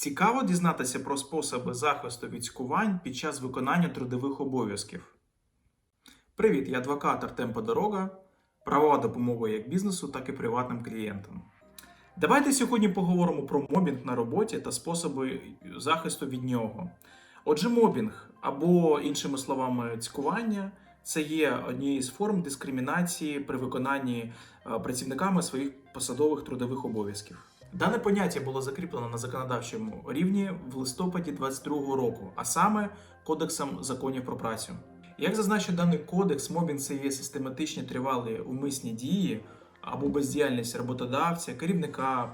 Цікаво дізнатися про способи захисту від цькувань під час виконання трудових обов'язків. Привіт, я адвокат Артем Подорога, правова допомога як бізнесу, так і приватним клієнтам. Давайте сьогодні поговоримо про мобінг на роботі та способи захисту від нього. Отже, мобінг або, іншими словами, цькування це є однією з форм дискримінації при виконанні е, працівниками своїх посадових трудових обов'язків. Дане поняття було закріплено на законодавчому рівні в листопаді 2022 року, а саме Кодексом законів про працю. Як зазначив даний кодекс, мобінг це є систематичні тривалі умисні дії або бездіяльність роботодавця, керівника,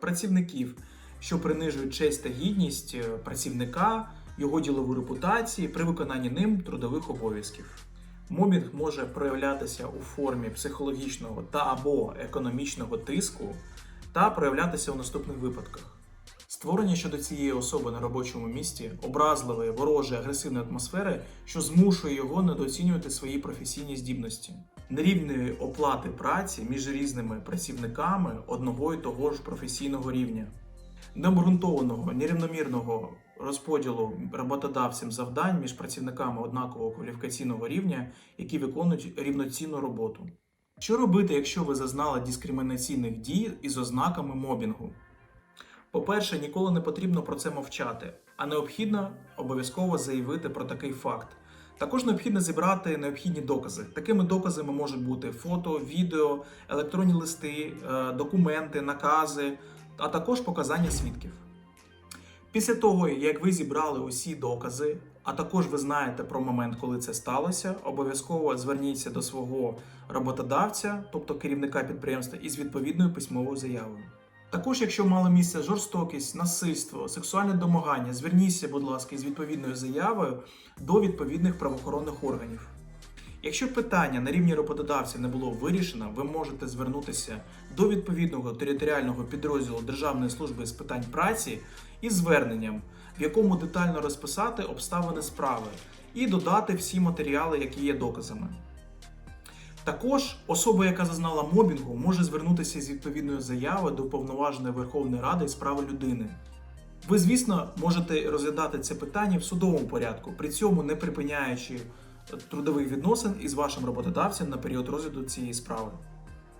працівників, що принижують честь та гідність е, працівника, його ділову репутацію при виконанні ним трудових обов'язків. Мобінг може проявлятися у формі психологічного та або економічного тиску та проявлятися у наступних випадках. Створення щодо цієї особи на робочому місці образливої, ворожої, агресивної атмосфери, що змушує його недооцінювати свої професійні здібності, нерівної оплати праці між різними працівниками одного і того ж професійного рівня, необґрунтованого, нерівномірного розподілу роботодавцям завдань між працівниками однакового кваліфікаційного рівня, які виконують рівноцінну роботу. Що робити, якщо ви зазнали дискримінаційних дій із ознаками мобінгу? По-перше, ніколи не потрібно про це мовчати, а необхідно обов'язково заявити про такий факт. Також необхідно зібрати необхідні докази. Такими доказами можуть бути фото, відео, електронні листи, е, документи, накази, а також показання свідків. Після того, як ви зібрали усі докази, а також ви знаєте про момент, коли це сталося, обов'язково зверніться до свого роботодавця, тобто керівника підприємства, із відповідною письмовою заявою. Також, якщо мало місце жорстокість, насильство, сексуальне домагання, зверніться, будь ласка, із відповідною заявою до відповідних правоохоронних органів. Якщо питання на рівні роботодавця не було вирішено, ви можете звернутися до відповідного територіального підрозділу Державної служби з питань праці із зверненням, в якому детально розписати обставини справи і додати всі матеріали, які є доказами. Також особа, яка зазнала мобінгу, може звернутися з відповідною заявою до повноваженої Верховної Ради з права людини. Ви, звісно, можете розглядати це питання в судовому порядку, при цьому не припиняючи трудових відносин із вашим роботодавцем на період розгляду цієї справи.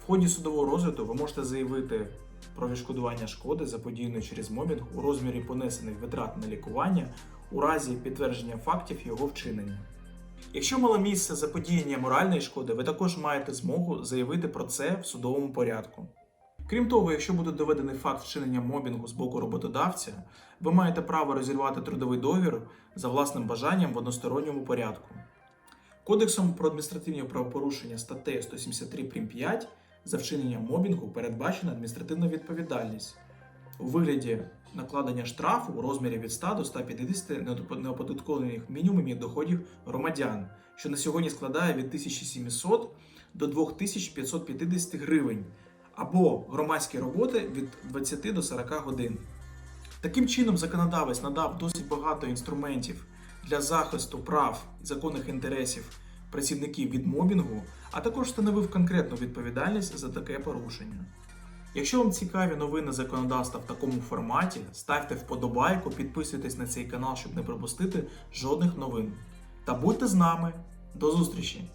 В ході судового розгляду ви можете заявити про відшкодування шкоди, заподіяної через мобінг у розмірі понесених витрат на лікування у разі підтвердження фактів його вчинення. Якщо мало місце заподіяння моральної шкоди, ви також маєте змогу заявити про це в судовому порядку. Крім того, якщо буде доведений факт вчинення мобінгу з боку роботодавця, ви маєте право розірвати трудовий договір за власним бажанням в односторонньому порядку. Кодексом про адміністративні правопорушення статтею 173 прим. 5 за вчинення мобінгу передбачена адміністративна відповідальність у вигляді накладення штрафу у розмірі від 100 до 150 неоподаткованих мінімумів доходів громадян, що на сьогодні складає від 1700 до 2550 гривень, або громадські роботи від 20 до 40 годин. Таким чином, законодавець надав досить багато інструментів для захисту прав і законних інтересів працівників від мобінгу, а також встановив конкретну відповідальність за таке порушення. Якщо вам цікаві новини законодавства в такому форматі, ставте вподобайку, підписуйтесь на цей канал, щоб не пропустити жодних новин. Та будьте з нами. До зустрічі!